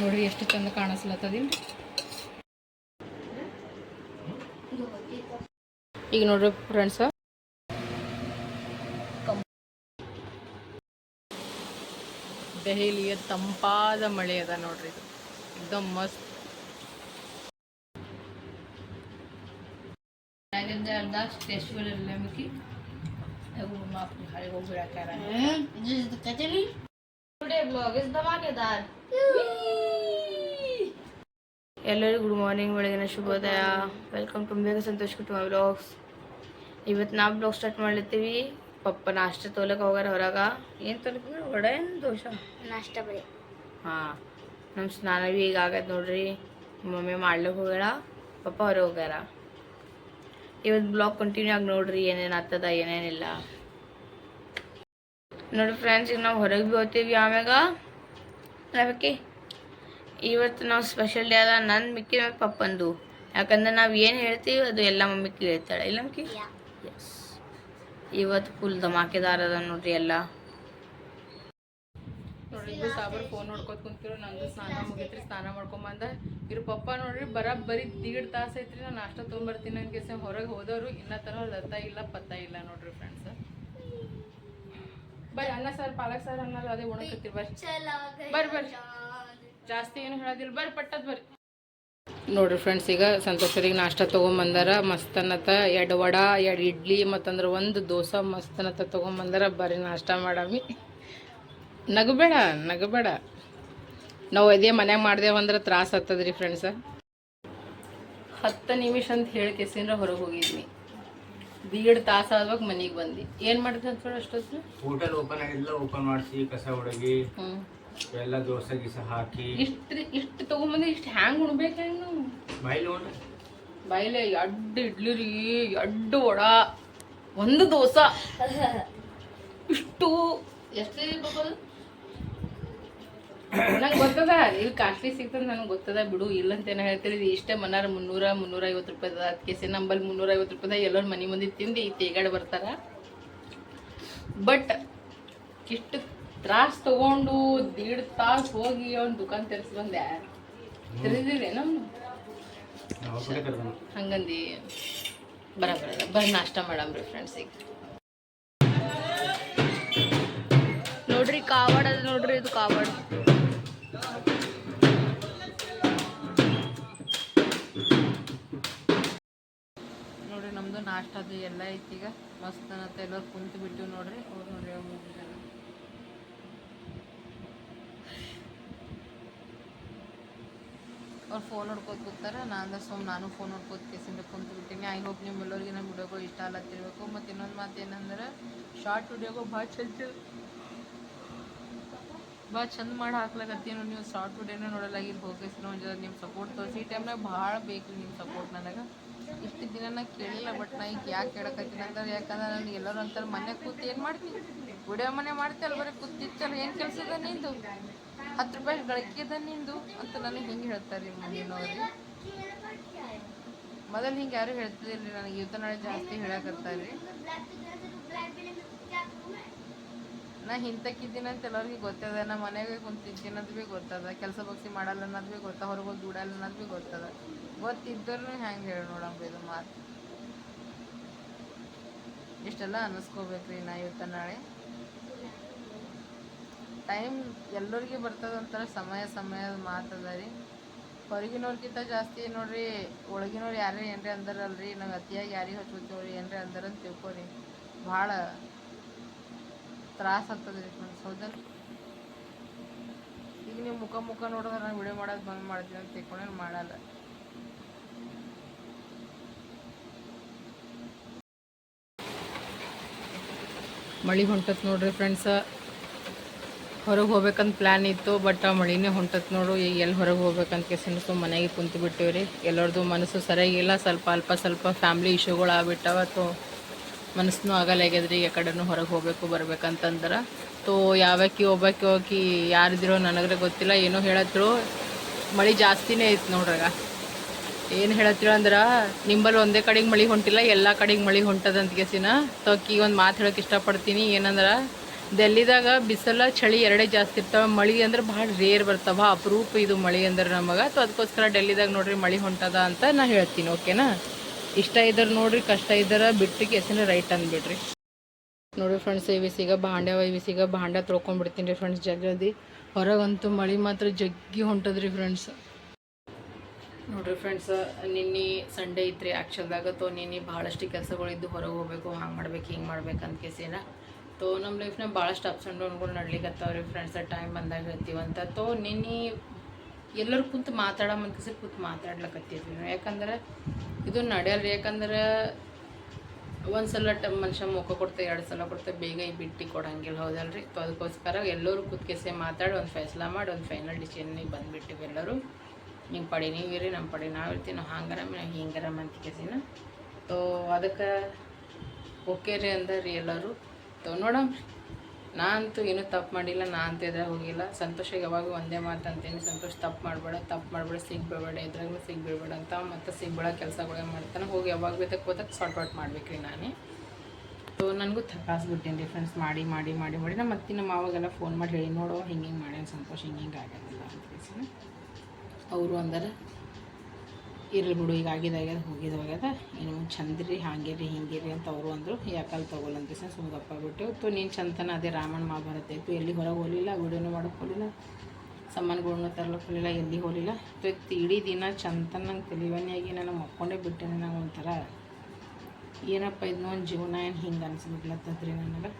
ನೋಡ್ರಿ ಎಷ್ಟು ಚಂದ ಕಾಣಿಸ್ಲತ್ತದಿಲ್ಲ. ಈಗ ನೋಡ್ರಿ ಫ್ರೆಂಡ್ಸ ದೆಹಲಿಯ ತಂಪಾದ ಮಳೆ ಅದ ನೋಡ್ರಿ ಇದು. ಎಕ್ದಮ್ ಮಸ್ತ್. ಆಗಿಂದ ಅರ್ಧ ಟುಡೇ ಎಲ್ಲರಿಗೂ ಗುಡ್ ಮಾರ್ನಿಂಗ್ ಬೆಳಗಿನ ಶುಭೋದಯ. ವೆಲ್ಕಮ್ ಟು ಬೇಗ ಸಂತೋಷ್ ಕುಟುಂಬ ಬ್ಲಾಗ್ಸ್ ಇವತ್ತು ನಾವು ಬ್ಲಾಗ್ ಸ್ಟಾರ್ಟ್ ಮಾಡ್ಲತ್ತೀವಿ. ಪಪ್ಪ ನಾಷ್ಟ ತೋಲಕ್ಕೆ ಹೋಗ್ಯಾರ ಹೊರಗ. ಏನು ತೊಲಕ ವಡೆ ಏನು ದೋಷ? ನಾಷ್ಟ ಬರೀ. ಹಾಂ ನಮ್ಮ ಸ್ನಾನ ಭೀ ಈಗ ಆಗೈತೆ ನೋಡ್ರಿ. ಮಮ್ಮಿ ಮಾಡ್ಲಕ್ಕೆ ಹೋಗ್ಯಾಳ ಪಪ್ಪ ಹೊರಗೆ ಹೋಗ್ಯಾರ. ಇವತ್ತು ಬ್ಲಾಗ್ ಕಂಟಿನ್ಯೂ ಆಗಿ ನೋಡ್ರಿ ಏನೇನು ಆಗ್ತದ ಏನೇನಿಲ್ಲ. ನೋಡಿ ಫ್ರೆಂಡ್ಸ್ ಈಗ ನಾವು ಹೊರಗೆ ಭೀ ಹೋಗ್ತೀವಿ ಆಮ್ಯಾಗ. ಅದಕ್ಕೆ ಇವತ್ತು ನಾವು ಸ್ಪೆಷಲ್ ಡೇ ಅದ ನನ್ನ ಮಿಕ್ಕಿ ನಮ್ಮ ಪಪ್ಪಂದು. ಯಾಕಂದ್ರೆ ನಾವು ಏನು ಹೇಳ್ತೀವಿ ಅದು ಎಲ್ಲ ಮಮ್ಮಿ ಕೇಳ್ತಾಳೆ. ಇಲ್ಲ ಮಕ್ಕಿ? ಎಸ್ ಇವತ್ತು ಫುಲ್ ಧಮಾಕೆದಾರ ಅದ ನೋಡ್ರಿ ಎಲ್ಲ. ನೋಡ್ರಿ ಸಾಬರ್ ಫೋನ್ ನೋಡ್ಕೊತ ಕುಂತಿರು. ನಂದು ಸ್ನಾನ ಮುಗಿತ್ರಿ ಸ್ನಾನ ಮಾಡ್ಕೊಂಬಂದ ಇವ್ರ ಪಪ್ಪ ನೋಡ್ರಿ ಬರೀ ದೀಡ್ ತಾಸು ಐತ್ರಿ. ನಾನು ನಾಷ್ಟ ತೊಗೊಂಬರ್ತೀನಿ ನನ್ಗೆ ಹೊರಗೆ ಹೋದವರು. ಇನ್ನ ಲತ್ತ ಇಲ್ಲ ಪತ್ತ ಇಲ್ಲ ನೋಡ್ರಿ ಫ್ರೆಂಡ್ಸ್ ಬರ್ರಿ ಅನ್ನ ಸರ್, ಪಾಲಕ್ ಸರ್ ಅನ್ನೋದು ಅದೇ ಉಣಕತ್ತೀರಿ ಬರ್ರಿ. ಬರ್ರಿ ಬರ್ರಿ. ಜಾಸ್ತಿ ಏನು ಹೇಳೋದಿಲ್ಲ, ಬರ್ರಿ ಪಟ್ಟದ್ ಬರ್ರಿ. ನೋಡ್ರಿ ಫ್ರೆಂಡ್ಸ್ ಈಗ ಸಂತೋಷರಿಗೆ ನಾಷ್ಟ ತೊಗೊಂಬಂದಾರ ಮಸ್ತನತ ಎರಡು ವಡ ಎರಡು ಇಡ್ಲಿ, ಮತ್ತಂದ್ರೆ ಒಂದು ದೋಸೆ ಮಸ್ತನತ ತೊಗೊಂಬಂದಾರ, ಬರ್ರಿ ನಾಷ್ಟ ಮಾಡಾಮಿ. ನಗಬೇಡ ನಗಬೇಡ. ನಾವು ಅದೇ ಮನ್ಯಾಗ ಮಾಡ್ದೇವಂದ್ರೆ ತ್ರಾಸ ಆಗ್ತದ್ರಿ ಫ್ರೆಂಡ್ಸ ಹತ್ತು ನಿಮಿಷ ಅಂತ ಹೇಳಿ ಕೆಸಿಂದ್ರ ಹೊರಗೆ ಹೋಗಿದ್ವಿ. ದೀಡ್ ತಾಸು ಆದ್ವಾಗ ಮನೆಗೆ ಬಂದು ಏನು ಮಾಡಿದ್ವಿ ಅಂತ ಹೇಳಿ ಅಷ್ಟೊತ್ತು? ಹೋಟೆಲ್ ಓಪನ್ ಆಗಿಲ್ಲ ಓಪನ್ ಮಾಡಿಸಿ ಕಸ ಹೊಡಗಿ ಎಲ್ಲ ದೋಸೆ ಗೀಸ ಹಾಕಿ. ಇಷ್ಟು ಇಷ್ಟು ತೊಗೊಂಬಂದು ಇಷ್ಟು ಹ್ಯಾಂಗೆ ಉಣ್ಬೇಕು ಹೆಂಗೆ ನಾವು ಬಾಯ್ಲಿ ಬಾಯಿಲೆ ಎಡ್ಡು ಇಡ್ಲಿ ರೀ ಎಡ್ಡು ವಡ ಒಂದು ದೋಸೆ. ಇಷ್ಟು. ಎಷ್ಟು ಇರ್ಬೇಕು ನಂಗೆ ಗೊತ್ತದ, ಇಲ್ಲಿ ಕಾಸ್ಟ್ಲಿ ಸಿಗ್ತದೆ ನನಗೆ ಗೊತ್ತದ. ಬಿಡು ಇಲ್ಲ ಅಂತ ಏನೋ ಹೇಳ್ತೀರಿ. ಇದು ಇಷ್ಟೇ ಮನಾರ ಮುನ್ನೂರ ಮುನ್ನೂರ ಐವತ್ತು ರೂಪಾಯಿ ಅದ ಅದಕ್ಕೆ ನಂಬಲ್ಲಿ ಮುನ್ನೂರ ಐವತ್ತು ರೂಪಾಯಿದಾಗ ಎಲ್ಲರೂ ಮನೆ ಮುಂದೆ ತಿಂದು ಈ ತೇಗಾಡ್ ಬರ್ತಾರ. ಬಟ್, ಇಷ್ಟು ತ್ರಾಸ್ ತಗೊಂಡು ದೀಡ್ ತಾಸು ಹೋಗಿ ಅವ್ನ ದುಕಾನ್ ತೆರೆಸಿ ಬಂದೆ ಕರ್ಕೊಂಡು ಹಂಗಂದು. ಬರ ಬರ ಬರ್ರಿ ನಾಷ್ಟ ಮಾಡಮ್ರಿ ಫ್ರೆಂಡ್ಸಿಗೆ ನೋಡ್ರಿ ಕಾವಾಡ ನೋಡ್ರಿ, ಇದು ಕಾವಾಡ. ನಾಷ್ಟದು ನಾಷ್ಟ ಅದು ಎಲ್ಲ ಐತಿ. ಈಗ ಮಸ್ತ್ ಅನ್ನತ್ತೆ. ಎಲ್ಲರೂ ಕುಂತು ಬಿಟ್ಟು ನೋಡ್ರಿ. ಅವ್ರು ನೋಡ್ರಿ ಮೂರು ಅವ್ರು ಫೋನ್ ನೋಡ್ಕೋತ ಕೂತಾರ. ನಾನು ಸುಮ್ ನಾನು ಫೋನ್ ನೋಡ್ಕೋತ ಕೇಸಿಂದ ಕುಂತು ಬಿಟ್ಟೀನಿ. ಐ ಹೋಪ್ ನಿಮ್ಮೆಲ್ಲರಿಗೆ ನಮ್ಮ ವಿಡಿಯೋಗಳು ಇಷ್ಟ ಆಗತ್ತಿರ್ಬೇಕು ಮತ್ತು ಇನ್ನೊಂದು ಮಾತು ಏನಂದ್ರೆ ಶಾರ್ಟ್ ವಿಡಿಯೋಗಳು ಭಾಳ ಚಂದ ಭಾಳ ಚಂದ ಮಾಡಿ ಹಾಕ್ಲಾಕತ್ತೀನಿ ನೀವು. ಶಾರ್ಟ್ ವಿಡಿಯೋನೇ ನೋಡಲಾಗಿ ಹೋಗಿ ಒಂದು ಜೊತೆ ನಿಮ್ಮ ಸಪೋರ್ಟ್ ತೋರಿಸಿ. ಈ ಟೈಮ್ನಾಗ ಭಾಳ ಬೇಕು ನಿಮ್ಮ ಸಪೋರ್ಟ್ ನನಗೆ. ಇಷ್ಟು ದಿನ ಕೇಳಿಲ್ಲ ಬಟ್ ನಾ ಈಗ ಯಾಕೆ ಕೇಳಕತ್ತೀನಿ ಅಂದ್ರೆ ಯಾಕಂದ್ರೆ ನನಗೆ ಎಲ್ಲರೂ ಅಂತಾರೆ ಮನೆ ಕೂತು ಏನು ಮಾಡ್ತೀನಿ ವಿಡಿಯೋ ಮನೆ ಮಾಡ್ತಲ್ಲ ಬರೀ ಕೂತಿತ್ತಲ್ಲ ಏನು ಕೆಲಸ ಅದ ನಿಂದು? ಹತ್ತು ರೂಪಾಯಿ ಗಳಿಕೆ ಅದ ನಿಂದು ಅಂತ ನನಗೆ ಹಿಂಗೆ ಹೇಳ್ತಾರೆ ರೀ ಮನೆಯವ್ರಿಗೆ ಮೊದಲು ಹಿಂಗೆ ಯಾರು ಹೇಳ್ತಿದ್ದಿಲ್ಲ ರೀ ನನಗೆ ಇವತ್ತು ನಾಳೆ ಜಾಸ್ತಿ ಹೇಳಕತ್ತಾರೆ. ನಾ ಹಿಂತಕ್ಕಿದ್ದೀನಿ ಅಂತ ಎಲ್ಲರಿಗೂ ಗೊತ್ತದ, ನಾ ಮನೆಗೆ ಕುಂತಿದ್ದೀನಿ ಅನ್ನೋದು ಭೀ ಗೊತ್ತದ, ಕೆಲಸ ಬಗ್ಸಿ ಮಾಡಲ್ಲ ಅನ್ನೋದು ಭೀ ಗೊತ್ತ, ಹೊರಗೆ ಹೋಗಿ ದುಡಲ್ಲ ಅನ್ನೋದು ಭೀ ಗೊತ್ತದ. ಗೊತ್ತಿದ್ದರೂ ಹೆಂಗೆ ಹೇಳಿ ನೋಡಂಬ ಇದು ಮಾತು. ಇಷ್ಟೆಲ್ಲ ಅನ್ನಿಸ್ಕೋಬೇಕ್ರಿ ನಾ ಇವತ್ತ ನಾಳೆ. ಟೈಮ್ ಎಲ್ಲರಿಗೆ ಬರ್ತದಂತಾರೆ ಸಮಯ ಸಮಯದ ಮಾತದ ರೀ. ಹೊರಗಿನವ್ರಿಗಿಂತ ಜಾಸ್ತಿ ನೋಡ್ರಿ, ಒಳಗಿನವ್ರು ಯಾರೇ ಏನ್ರಿ ಅಂದಾರಲ್ರಿ, ನಾವು ಅತಿಯಾಗಿ ಯಾರಿಗೆ ಹಚ್ಕೋತೀವ್ರಿ ಏನ್ರಿ ಅಂದಾರ ಅಂತ ತಿಳ್ಕೊರಿ. ಭಾಳ ತ್ರಾಸ ಆಗ್ತದ್ರಿ ರೀ ಈಗ ನೀವು ಮುಖ ಮುಖ ನೋಡಿದ್ರೆ ನಾನು ವಿಡಿಯೋ ಮಾಡೋದು ಬಂದ್ ಮಾಡ್ತೀನಿ ಅಂತ ತಿಳ್ಕೊಂಡ್ರೆ ಮಾಡಲ್ಲ. ಮಳೆ ಹೊಂಟತ್ ನೋಡ್ರಿ ಫ್ರೆಂಡ್ಸ ಹೊರಗೆ ಹೋಗ್ಬೇಕಂತ ಪ್ಲ್ಯಾನ್ ಇತ್ತು ಬಟ್ ಆ ಮಳಿನೇ ಹೊಂಟತ್ ನೋಡು ಈಗ ಎಲ್ಲಿ ಹೊರಗೆ ಹೋಗ್ಬೇಕಂತ ಕೇಸಿನ ಸೊ ಮನೆಗೆ ಕುಂತು ಬಿಟ್ಟಿವ್ರಿ. ಎಲ್ಲರದು ಮನಸ್ಸು ಸರಿಯಾಗಿಲ್ಲ ಸ್ವಲ್ಪ ಅಲ್ಪ ಸ್ವಲ್ಪ ಫ್ಯಾಮ್ಲಿ ಇಶ್ಯೂಗಳು ಆಗ್ಬಿಟ್ಟವ, ತೋ ಮನಸ್ಸು ಆಗಲ್ಲಾಗ್ಯದ್ರಿ ಈ ಕಡೆನೂ ಹೊರಗೆ ಹೋಗ್ಬೇಕು, ಬರ್ಬೇಕಂತಂದ್ರೆ. ತೋ ಯಾವಕ್ಕಿ ಒಬ್ಬಾಕಿ ಹೋಗಿ ಯಾರಿದಿರೋ ನನಗ್ರೆ ಗೊತ್ತಿಲ್ಲ, ಏನೋ ಹೇಳತ್ರು. ಮಳೆ ಜಾಸ್ತಿನೇ ಐತೆ ನೋಡ್ರಾಗ. ಏನು ಹೇಳತ್ತೀರ ಅಂದ್ರೆ, ನಿಂಬಲ್ಲಿ ಒಂದೇ ಕಡೆಗೆ ಮಳೆ ಹೊಂಟಿಲ್ಲ, ಎಲ್ಲ ಕಡೆಗೆ ಮಳೆ ಹೊಂಟದಂತ ಕೇಸಿನ ತೊಕ್ಕಿ ಒಂದು ಮಾತು ಹೇಳಕ್ಕೆ ಇಷ್ಟಪಡ್ತೀನಿ. ಏನಂದ್ರೆ ಡೆಲ್ಲಿದಾಗ ಬಿಸಿಲ, ಚಳಿ ಎರಡೇ ಜಾಸ್ತಿ ಇರ್ತಾವೆ. ಮಳೆ ಅಂದ್ರೆ ಭಾಳ ರೇರ್ ಬರ್ತಾವ. ಅಪರೂಪ ಇದು ಮಳೆ ಅಂದ್ರೆ ನಮಗೆ. ಸೊ ಅದಕ್ಕೋಸ್ಕರ ಡೆಲ್ಲಿದಾಗ ನೋಡ್ರಿ ಮಳೆ ಹೊಂಟದ ಅಂತ ನಾ ಹೇಳ್ತೀನಿ ಓಕೆನಾ ಇಷ್ಟ ಇದ್ರೆ ನೋಡ್ರಿ, ಕಷ್ಟ ಇದ್ರೆ ಬಿಟ್ಟು ಕೆಸಿನ ರೈಟ್ ಅಂದ್ಬಿಡ್ರಿ. ನೋಡ್ರಿ ಫ್ರೆಂಡ್ಸ್ ಇವಿಸಿಗ ಭಾಂಡೆ ಬಿಸಿಗ ಭಾಂಡೆ ತೊಳ್ಕೊಂಡ್ಬಿಡ್ತೀನಿ ರೀ ಫ್ರೆಂಡ್ಸ್ ಜಲ್ದಿ ಹೊರಗಂತೂ ಮಳೆ ಮಾತ್ರ ಜಗ್ಗಿ ಹೊಂಟದ್ರಿ ಫ್ರೆಂಡ್ಸ್ ನೋಡ್ರಿ ಫ್ರೆಂಡ್ಸ್ ನಿನ್ನೆ ಸಂಡೇ ಐತ್ರಿ ಆ್ಯಕ್ಚುಲ್ದಾಗ ತೋ ನಿನ್ನೆ ಭಾಳಷ್ಟು ಕೆಲಸಗಳಿದ್ದು ಹೊರಗೆ ಹೋಗಬೇಕು, ಹಂಗೆ ಮಾಡ್ಬೇಕು, ಹಿಂಗೆ ಮಾಡ್ಬೇಕು ಅಂತ ಕೇಸಿನ ತೋ ನಮ್ಮ ಲೈಫ್ನಾಗ ಭಾಳಷ್ಟು ಅಪ್ಸ್ ಆ್ಯಂಡ್ ಡೌನ್ಗಳು ನಡ್ಲಿಕ್ಕತ್ತಾವ್ರಿ ಫ್ರೆಂಡ್ಸ್ ಟೈಮ್ ಬಂದಾಗ ಹೇಳ್ತೀವಂತ. ತೋ ನಿನ್ನೆ ಎಲ್ಲರೂ ಕುಂತು ಮಾತಾಡೋ ಕೇಸಿ ಕೂತು ಮಾತಾಡ್ಲಕತ್ತೀವಿ ಯಾಕಂದ್ರೆ ಇದು ನಡೆಯಲ್ರಿ, ಯಾಕಂದ್ರೆ ಒಂದು ಸಲ ಟ ಮನುಷ್ಯ ಮುಖ ಕೊಡ್ತಾ ಎರಡು ಸಲ ಕೊಡ್ತಾ, ಬೇಗ ಈ ಬಿಟ್ಟು ಕೊಡಂಗಿಲ್ಲ, ಹೌದಲ್ರಿ? ತೋ ಅದಕ್ಕೋಸ್ಕರ ಎಲ್ಲರೂ ಕೂತ್ಕೆಸೆ ಮಾತಾಡಿ, ಒಂದು ಫೈಸಲಾ ಮಾಡಿ, ಒಂದು ಫೈನಲ್ ಡಿಸಿಷನ್ನಿಗೆ ಬಂದುಬಿಟ್ಟಿವಿ ಎಲ್ಲರೂ. ನಿಮ್ಮ ಪಡಿ, ನೀವು ಇರಿ ನಮ್ಮ ಪಡಿ, ನಾವು ಇರ್ತೀವಿ, ನಾವು ಹಂಗಾರ ನಾವು ಹಿಂಗರಮ್ಮ ಅಂತ ಕೇಸಿನ ತೋ, ಅದಕ್ಕೆ ಓಕೆ ರೀ ಅಂದರಿ ಎಲ್ಲರೂ. ತೋ, ನೋಡಮ್ ನಾ ಅಂತೂ ಏನೂ ತಪ್ಪು ಮಾಡಿಲ್ಲ ನಾ ಅಂತ ಎದ್ರಾಗ ಹೋಗಿಲ್ಲ. ಸಂತೋಷ ಯಾವಾಗೂ ಒಂದೇ ಮಾತು ಅಂತೀನಿ, ಸಂತೋಷ ತಪ್ಪು ಮಾಡಬೇಡ ತಪ್ಪು ಮಾಡಬೇಡ ಸಿಗ್ಬೇಡ ಇದ್ರಾಗ ಸಿಗ್ಬಿಡ್ಬೇಡ ಅಂತ ಮತ್ತೆ ಸಿಗ್ಬೇಡ ಕೆಲಸಗಳೇ ಮಾಡ್ತಾನೆ. ಹೋಗಿ ಯಾವಾಗ ಬೇಕಕ್ಕೆ ಹೋದಾಗ ಸಾರ್ಟ್ ಔಟ್ ಮಾಡ್ಬೇಕ್ರಿ ನಾನೇ. ಸೊ ನನಗೂ ಥಕಾಸ್ಬಿಟ್ಟೇನಿ ರೀ ಫ್ರೆಂಡ್ಸ್ ಮಾಡಿ ಮಾಡಿ ಮಾಡಿ ಮಾಡಿ. ನಮ್ಮ ಮತ್ತೆ ನಮ್ಮ ಮಾವಾಗೆಲ್ಲ ಫೋನ್ ಮಾಡಿ ಹೇಳಿ, ನೋಡೋ, ಹಿಂಗೆ ಹಿಂಗೆ ಮಾಡ್ಯಾನ ಸಂತೋಷ, ಹಿಂಗೆ ಹಿಂಗೆ ಆಗೋದಿಲ್ಲ ಅಂತ ಅವರು ಅಂದರೆ ಇರಲಿ ಬಿಡು, ಈಗ ಆಗಿದಾಗ್ಯದ ಹೋಗಿದ ಹೋಗ್ಯದ ಏನು ಚಂದ್ರಿ ರೀ ಹಿಂಗೆ ರೀ ಅಂತ ಅವರು ಅಂದರು. ಯಾಕಲ್ಲಿ ತೊಗೊಲ್ಲಂತ ಸರ್ ಸುಮ್ಮಗಪ್ಪ ಬಿಟ್ಟು, ತು, ನೀನು ಚಂತನ ಅದೇ ರಾಮಣ್ಣ ಮಹಾಭಾರತ ಇತ್ತು ಎಲ್ಲಿ ಹೊರಗೆ ಹೋಗಲಿಲ್ಲ, ವಿಡಿಯೋನು ಮಾಡೋಕೆ ಹೋಗಲಿಲ್ಲ. ಸಾಮಾನುಗಳ್ನ ತರ್ಲಕ್ಕೆ ಹೋಗಲಿಲ್ಲ, ಎಲ್ಲಿ ಹೋಗಲಿಲ್ಲ. ತು ಇಡೀ ದಿನ ಚಂದನ ನಂಗೆ ತಿಳಿವನಿಯಾಗಿ ನಾನು ಮಕ್ಕೊಂಡೇ ಬಿಟ್ಟೆ ನಾನು ಒಂಥರ. ಏನಪ್ಪ ಇದನ್ನ ಒಂದು ಜೀವನ, ಏನು ಹಿಂಗೆ ಅನಿಸ್ಬಿಡ್ಲತ್ತದ್ರಿ ನನಗೆ